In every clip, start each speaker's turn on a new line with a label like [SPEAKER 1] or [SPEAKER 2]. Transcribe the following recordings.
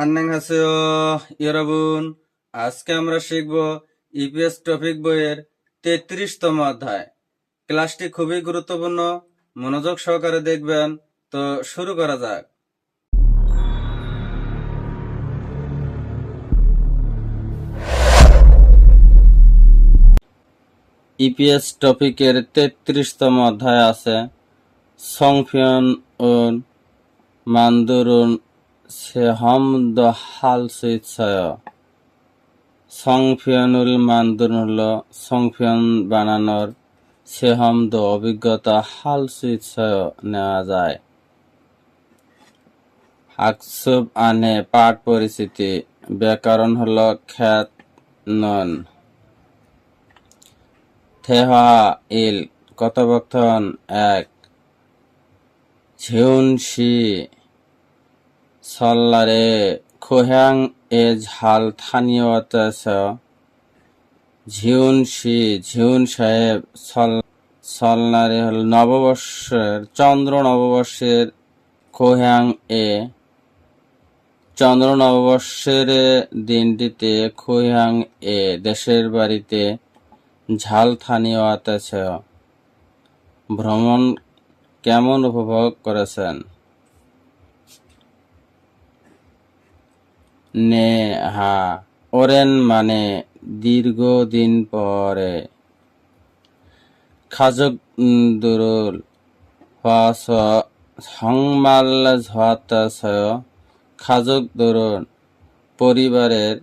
[SPEAKER 1] আন্নাংহাসেও ইরাবুন আজকে আমরা শিখব ইপিএস টপিক বইয়ের তেত্রিশতম অধ্যায়। ক্লাসটি খুবই গুরুত্বপূর্ণ, মনোযোগ সহকারে দেখবেন। তো শুরু করা যাক। ইপিএস টপিকের তেত্রিশতম অধ্যায় আছে, সংফিয়ন ও মান্দুরুন সেহমদ হাল সুইৎসয় সংফিয়নুল মান্দুর হল সংফিয়ন বানানোর। সেহমদ অভিজ্ঞতা হাল সুইৎসয় নেওয়া যায়। আকসুব আনে পাঠ পরিচিতি। ব্যাকরণ হল খ্যাত নন। থেহা ইল, কথোপকথন এক। ঝেউন শি সল্লারে খোহ্যাং এ ঝাল থানিয়তস ঝিউন শি ঝিউন সাহেব সল সলনারে হল নববর্ষের, চন্দ্র নববর্ষের খোহ্যাং এ। চন্দ্র নববর্ষের দিনটিতে খোহ্যাং এ দেশের বাড়িতে ঝাল থানীয় আতেছ ভ্রমণ কেমন উপভোগ করেছেন? নে হা ওরেন মানে দীর্ঘদিন পরে। খাজক দুরুল হস সংমাল ঝাতাশয় খাজক দরুন পরিবারের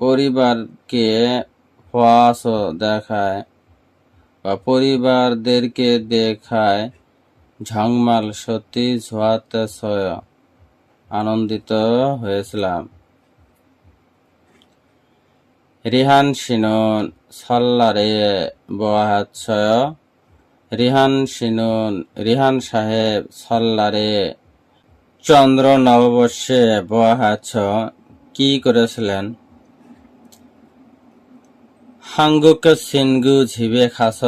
[SPEAKER 1] পরিবারকে হওয়াস দেখায় বা পরিবারদেরকে দেখায় ঝংমাল সত্যি ঝোয়াতাশয় আনন্দিত হয়েছিলাম। রিহান সিনুন সল্লারে বহাচ্ছয় রিহান সিনুন রিহান সাহেব সল্লারে চন্দ্র নববর্ষে বহাচ্ছ কি করেছিলেন? হাঙ্গুক সিনগু ঝিবে খাস।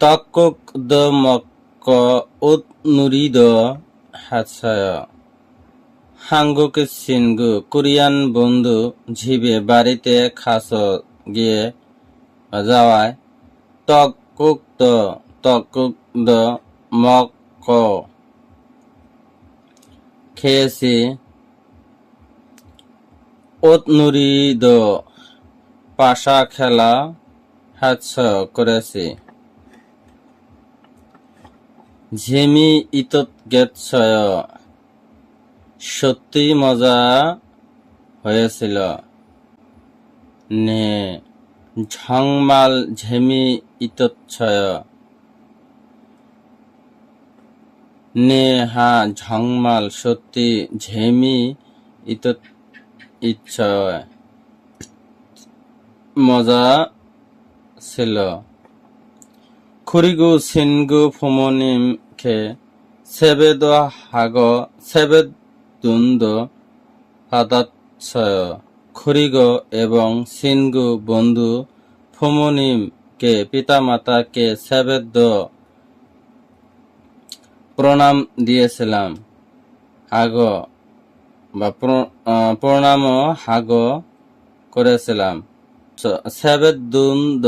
[SPEAKER 1] তকুক দ মক্ক উত নুরিদ হাছয় হাঙ্গুক সিনগু কোরিয়ান বন্ধু ঝিবে বাড়িতে খাস গিয়ে যাওয়ায় তকুক দ তকুক দ মক্ক খেয়েছি। ওত নুরিদ পাশা খেলা হাতছ করেছি। ঝিমি ইতত গেতছয় সত্যি মজা হয়েছিল। নে, ঝংমাল ঝেমি ইতচ্ছয়। নে, হা, ঝংমাল সত্যি ঝেমি ইতত ইচ্ছয়। মজা ছিল। খুরিগু সিনগু ফুমনিম খে সেবেদ হাগ সেবেদ দুন্দ হাদাচ্ছয় খুরিগ এবং সিনগু বন্ধু ফুমনিম কে পিতামাতা কে সেবেদ প্রণাম দিয়েছিলাম। আগ বা প্র- প্রণাম হাগ করেছিলাম। সেবেদুন্দ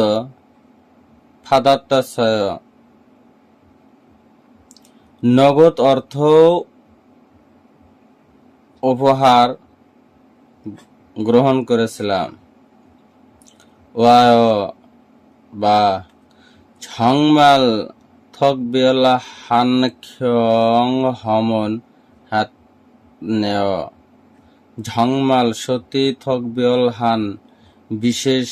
[SPEAKER 1] ফাদাত্তাশয় নগদ অর্থ উপহার গ্রহণ করেছিলাম। বা ঝংমাল থকবিয়লা হান খ্যং হমন হাত নেয় ঝংমাল সতী থকবিয়ল হান বিশেষ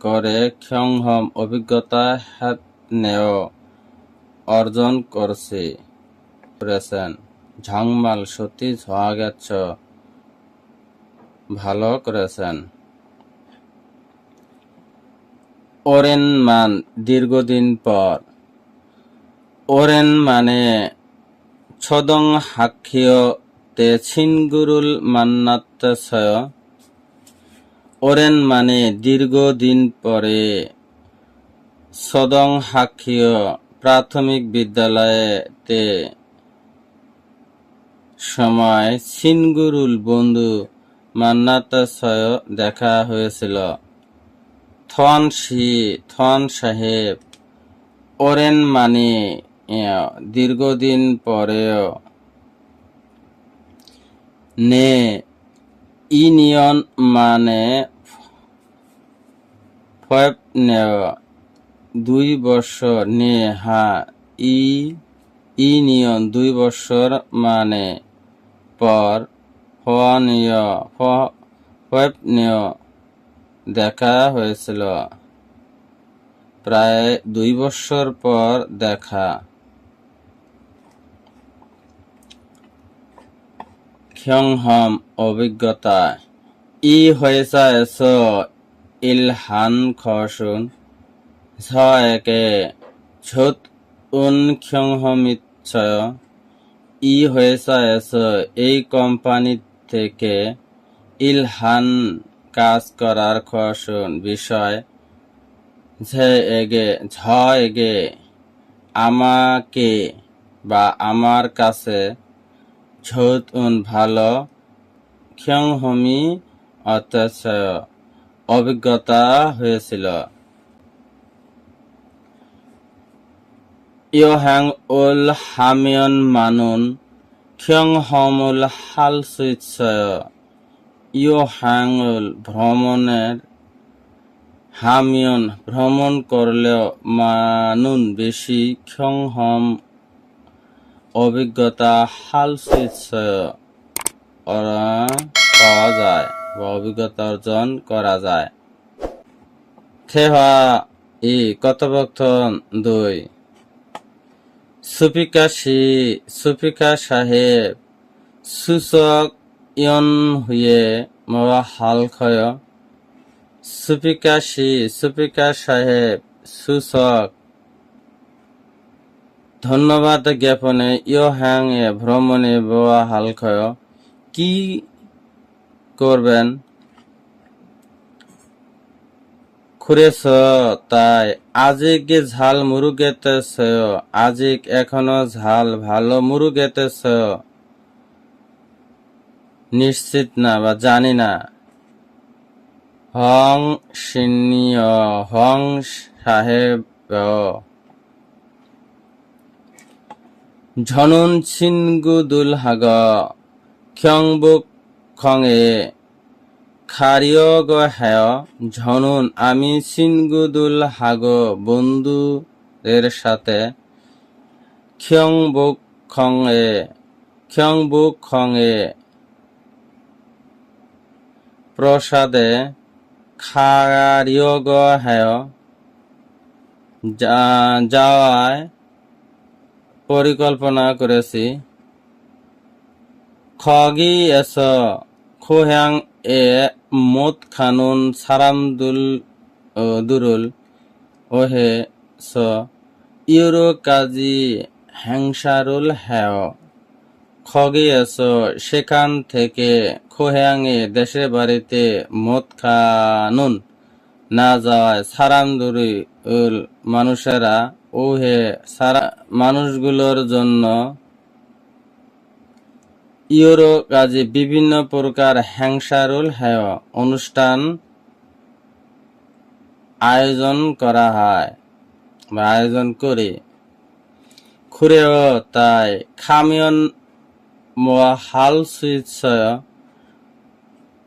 [SPEAKER 1] করে ক্ষংহম অভিজ্ঞতা হাত নেয় অর্জন করছে, করেছেন। ঝংমাল, সতী ছোঁয়া গেছ ভালো করেছেন। ওরেন মান দীর্ঘদিন পর। ওরেন মানে ছদং হাক্ষীয় তে ছিনগুরুল মান্নাত্তাশয় ওরেন মানে দীর্ঘদিন পরে। সদং হাক্ষীয় প্রাথমিক বিদ্যালয়েতে সময় সিনগুরুল বন্ধু মান্নাতাসয় দেখা হয়েছিল। থন শি, থন সাহেব, ওরেন মানে দীর্ঘদিন পরেও নে ইউনিয়ন মানে ফয়েব দুই বছর নে, হা, ই, ইনিয়ন দুই বছর মানে পর দেখা হয়েছিল। প্রায় দুই বছর পর দেখা। খ্যংহম অভিজ্ঞতা। ই হয়েছে এস ইলহান খসুন ছ একে ঝুত উন খ্যংহমিচ্ছয় ই হয়েছে এই কোম্পানি থেকে ইলহান কাজ করার খসুন বিষয় এগে, ঝ এগে আমাকে বা আমার কাছে ঝোত উন ভালো ক্ষংহমি অথচ অভিজ্ঞতা হয়েছিল। ইয়হাং উল হামিয়ন মানুন হমুল হাল সুইৎসয়। ইয়হাংউল ভ্রমণের হামিয়ন ভ্রমণ করলেও মানুন বেশি ক্ষং হম অভিজ্ঞতা হাল সুইৎসয় পাওয়া যায় বা অভিজ্ঞতা অর্জন করা যায়। থেহা ই কথোপকথন দুই। সুফিকা সি সুফিকা সাহেব সূচক ইয়ন হুয়ে মবা হাল খয়। সুফিকা সি সুফিকা সাহেব সূচক ধন্যবাদ জ্ঞাপনে ইয় হ্যাং এ ভ্রমণে বোয়া হাল খয়। কি করবেন? খুরেছ তাই আজিক ঝাল মুরুগেতেছ, আজিক এখনও ঝাল ভালো মুরুগেতেছ। নিশ্চিত না বা জানি না। হং সিনিয় হং সাহেব। ঝনুন ছিনগুদুল হাগ খ্যংবুক খঙে। খারিয়গ হ্যায় ঝনুন আমি সিনগুদুল হাগ বন্ধুদের সাথে খ্যংবুক খঙে খ্যংবুক খঙে প্রসাদে খারিয়গ হ্যায় যাওয়ায় পরিকল্পনা করেছি। খগি এস খোহ্যাং এ মোত খানুন সারামদুল দুরুল, ওহে স, ইউরো কাজী হ্যাংসারুল হ্যাও খগি এস সেখান থেকে খোহ্যাং এ দেশের বাড়িতে মদ খানুন। না যাওয়ায় সারামদুরি উল মানুষেরা, ওহে সারা, মানুষগুলোর জন্য ইউরো কাজে বিভিন্ন প্রকার হ্যাংসারুল হ্যায় অনুষ্ঠান আয়োজন করা হয় বা আয়োজন করে। খুরেও তাই খামিয়ন মোয়া হাল সুইৎসয়,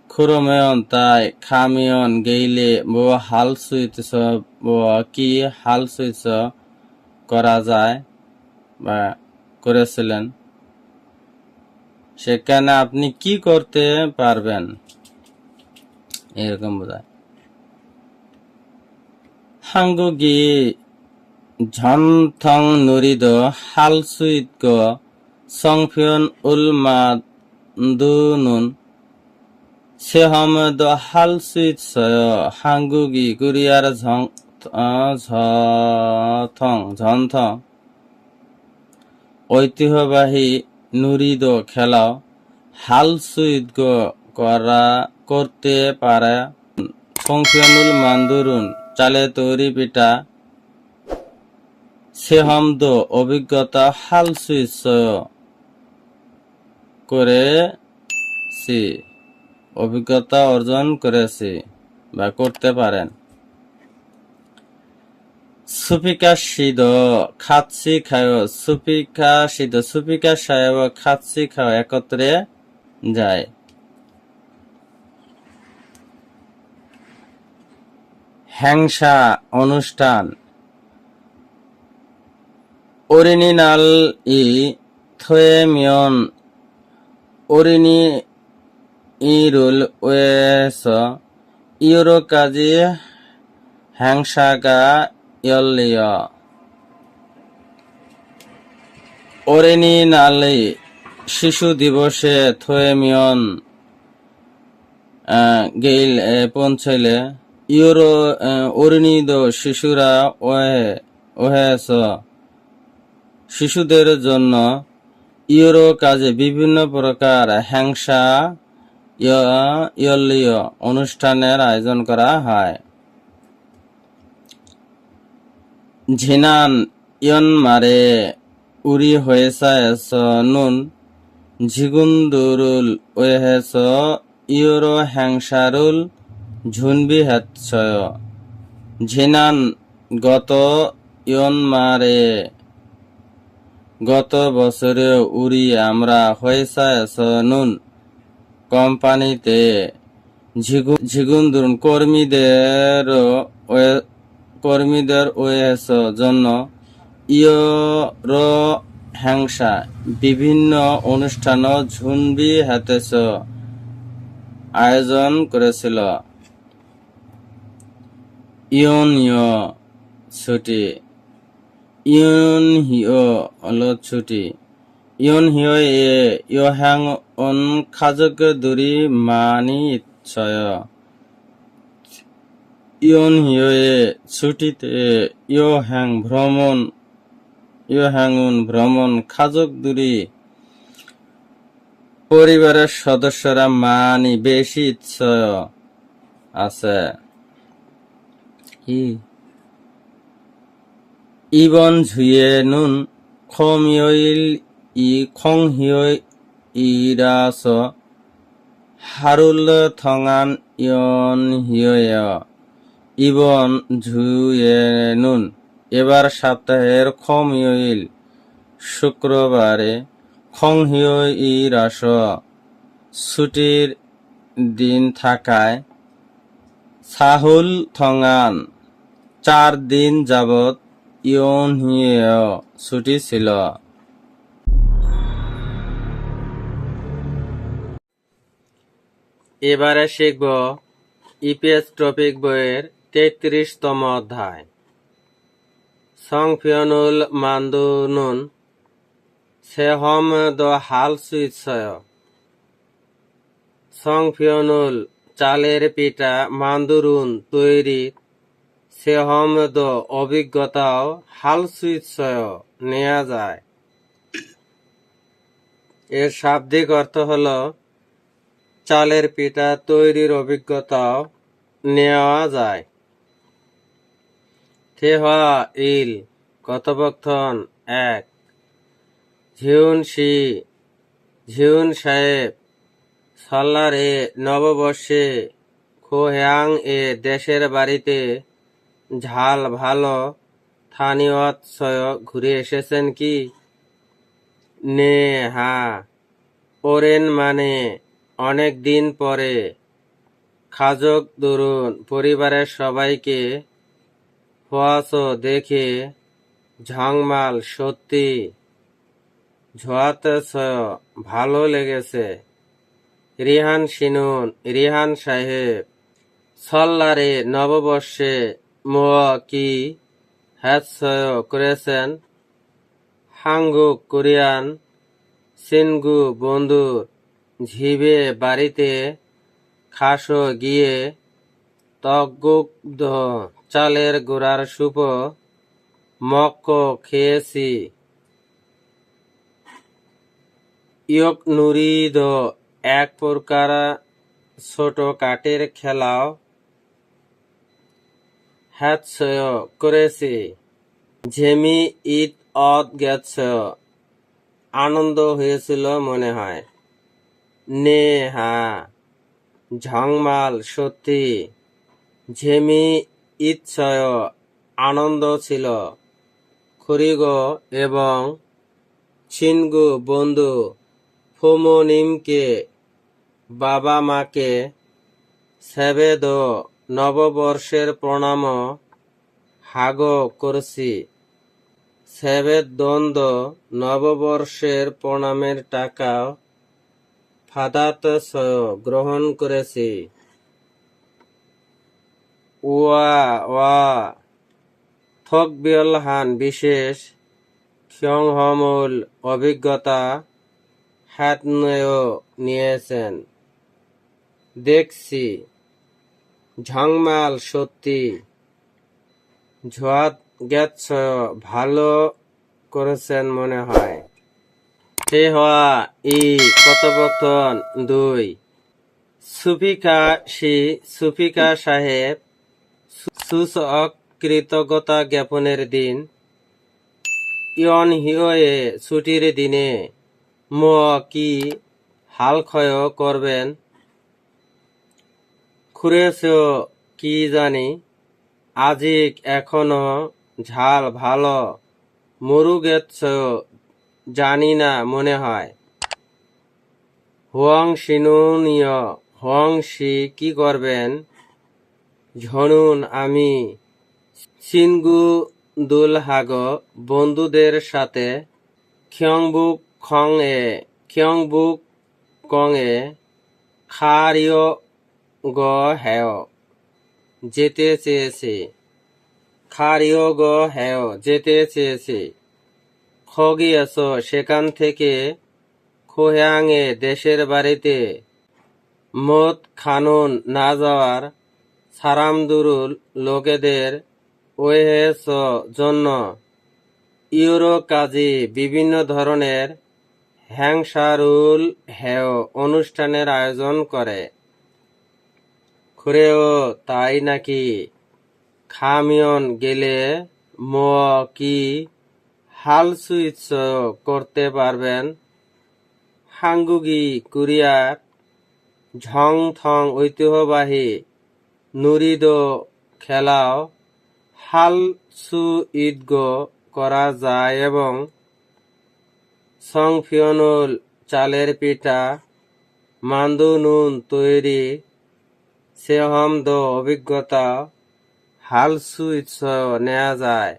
[SPEAKER 1] খুরমেয়ন তাই খামিয়ন গেইলে বোয়া হাল সুইৎস কি হাল সুইৎস করা যায় বা করেছিলেন। সেখানে আপনি কি করতে পারবেন? এরকম বোঝায়। হাঙ্গুগি ঝনথং নুরিদ হাল সুইত গ সংফিয়ন উলমা দুনুন সেহমদ হাল সুইত সয় হাঙ্গুগি কুরিয়ার ঝং ঝথং ঝনথং ঐতিহ্যবাহী নুরিদ খেলা হাল সুইদ করা করতে পারে। সংফিয়নুল মান্দুরুন চালে তৈরি পিঠা। সেহমদ অভিজ্ঞতা হাল সুইস করেছি। অভিজ্ঞতা অর্জন করেছি বা করতে পারেন। সুপিকা সিদ খাচ্ছি খায় সুপিকা সিদ সুপিকা সাহেব খাচ্ছি খাও একত্রে যায় হ্যাংসা অনুষ্ঠান অরিনিনাল ই থয়েমিয়ন অরিনি ইরুল ওয়েস ইউরো কাজি হ্যাংসাগা ইয়লিয় অরিনিনালি শিশু দিবসে থয়েমিয়ন গেইল পৌঁছইলে। ইউরো অরিনিদ শিশুরা ওহে ওহেস শিশুদের জন্য ইউরো কাজে বিভিন্ন প্রকার হ্যাংসা ইয়- ইয়লীয় অনুষ্ঠানের আয়োজন করা হয়। ঝিনান ইয়ন মারে উরি হয়েছে নুন ঝিগুন্দুরুল ওয়েহেস ইউরো হ্যাংসারুল ঝুনবি হেৎসয়। ঝিনান গত ইয়ন মারে, গত বছরে উড়ি আমরা হয়েছে নুন। কোম্পানিতে ঝিগু- ঝিগুন্দুর কর্মীদের কর্মীদের ওয়েস জন্য ইয়র হ্যাংসা বিভিন্ন অনুষ্ঠান ঝুনবি হাতেছ আয়োজন করেছিল। ইয়নীয় ছুটি। ইয়ন হিও ছুটি। ইয়ন হিও এ ইয় হ্যাং অন খাজক দুরি মানি ইচ্ছয় ইয়ন হিও এ ছুটিতে ইয় হ্যাং ভ্রমণ, ইয় হ্যাঙ্গুন ভ্রমণ খাজক দুরি। পরিবারের সদস্যরা মানি বেশি ইচ্ছয় আছে। ইবন ঝুয়ে নুন খমিয়ইল ই খং হিয়ই ইরাস হারুল থঙান ইয়ন হিয়য়। ইবন ঝুয়ে নুন এবার সপ্তাহের খমিয়ইল শুক্রবারে খং হিয়ই ইরাস ছুটির দিন থাকায় সাহুল থঙান, চার দিন যাবৎ ইয়নহিয় ছুটি ছিল। এবারে শিখব ইপিএস টপিক বইয়ের তেত্রিশতম অধ্যায়। সংফিয়নুল মান্দুনুন, সেহম দ হাল সুইৎসয়। সংফিয়নুল চালের পিঠা মান্দুরুন তৈরি, সেহম দ অভিজ্ঞতাও হাল সুইৎসয় নেওয়া যায়। এর শাব্দিক অর্থ হল, চালের পিঠা তৈরির অভিজ্ঞতাও নেওয়া যায়। থেহা ইল কথোপকথন এক। ঝিউন শি ঝিউন সাহেব সল্লারে নববর্ষে খোহ্যাং এ দেশের বাড়িতে ঝাল ভালো স্থানীয়ৎসয় ঘুরে এসেছেন কি? নে হা, ওরেন মানে অনেক দিন পরে। খাজক দরুন পরিবারের সবাইকে হওয়াস দেখে ঝংমাল, সত্যি। ঝোয়াতেছ ভালো লেগেছে। রিহান সিনুন, রিহান সাহেব, সল্লারে নববর্ষে মোয়া কি হ্যাৎসয় করেছেন? হাঙ্গুক কোরিয়ান, সিনগু বন্ধুর ঝিবে বাড়িতে খাসো গিয়ে তগুগ্ধ চালের গোড়ার সুপ মক্ক খেয়েছি। ইয়ক নুরিদ এক প্রকার ছোট কাঠের খেলাও হ্যাৎসয় করেছি। ঝেমি ঈদ অদ গেছ, আনন্দ হয়েছিল মনে হয়।
[SPEAKER 2] নে হা, ঝংমাল সত্যি। ঝেমি ইচ্ছয় আনন্দ ছিল। খরিগ এবং ছিনগু বন্ধু ফুমনিমকে বাবা মাকে সেবেদ নববর্ষের প্রণাম হাগ করছি। সেবেদ দ্বন্দ্ব নববর্ষের প্রণামের টাকা ফাদাত গ্রহণ করেছি। ওয়া ওয়া। থকবিয়ল বিশেষ ক্ষমূল অভিজ্ঞতা হাত নিয়েছেন। দেখছি, ঝংমাল সত্যি। ঝোয়াত গেছ, ভালো করেছেন মনে হয়। হে হওয়া ই কথোপকথন দুই। সুফিকা শ্রী সুফিকা সাহেব সুসক কৃতজ্ঞতা জ্ঞাপনের দিন। ইয়ন হিয়ে ছুটির দিনে ম কি হালক্ষয় করবেন? খুরেছ কি জানি? আজিক এখনও ঝাল ভালো মরু গেছ জানি না মনে হয়। হুয়ং সিনুনিয়, হুয়ং শি কি করবেন? ঝনুন আমি। সিনগু দুলহাগ বন্ধুদের সাথে খিয়ংবুক খং এ খিয়ংবুক কং এ খারিয় গ হ্যায় যেতে চেয়েছে। খারিয় গ হ্যায় যেতে চেয়েছে। খগি খগিয়েছ সেখান থেকে খোয়াংয়ে দেশের বাড়িতে। মদ খানুন না যাওয়ার সারামদুরুল লোকেদের ওয়েস জন্য ইউরো কাজী বিভিন্ন ধরনের হ্যাংসারুল হেয় অনুষ্ঠানের আয়োজন করে। খুরেও তাই নাকি খামিয়ন গেলে ম কি হাল সুইচ করতে পারবেন? হাঙ্গুগি কুরিয়ার ঝং থং ঐতিহ্যবাহী নুরিদ খেলাও হাল সু করা যায় এবং সংফিয়নুল চালের পিঠা, মান্দু নুন তৈরি, সেহম দ অভিজ্ঞতা হাল সুইচ নেওয়া যায়।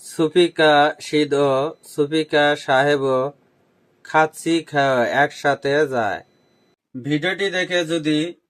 [SPEAKER 2] সুফিকা সিদ ও সুফিকা সাহেব খাচ্ছি খাওয়া একসাথে যায়।
[SPEAKER 1] ভিডিওটি দেখে যদি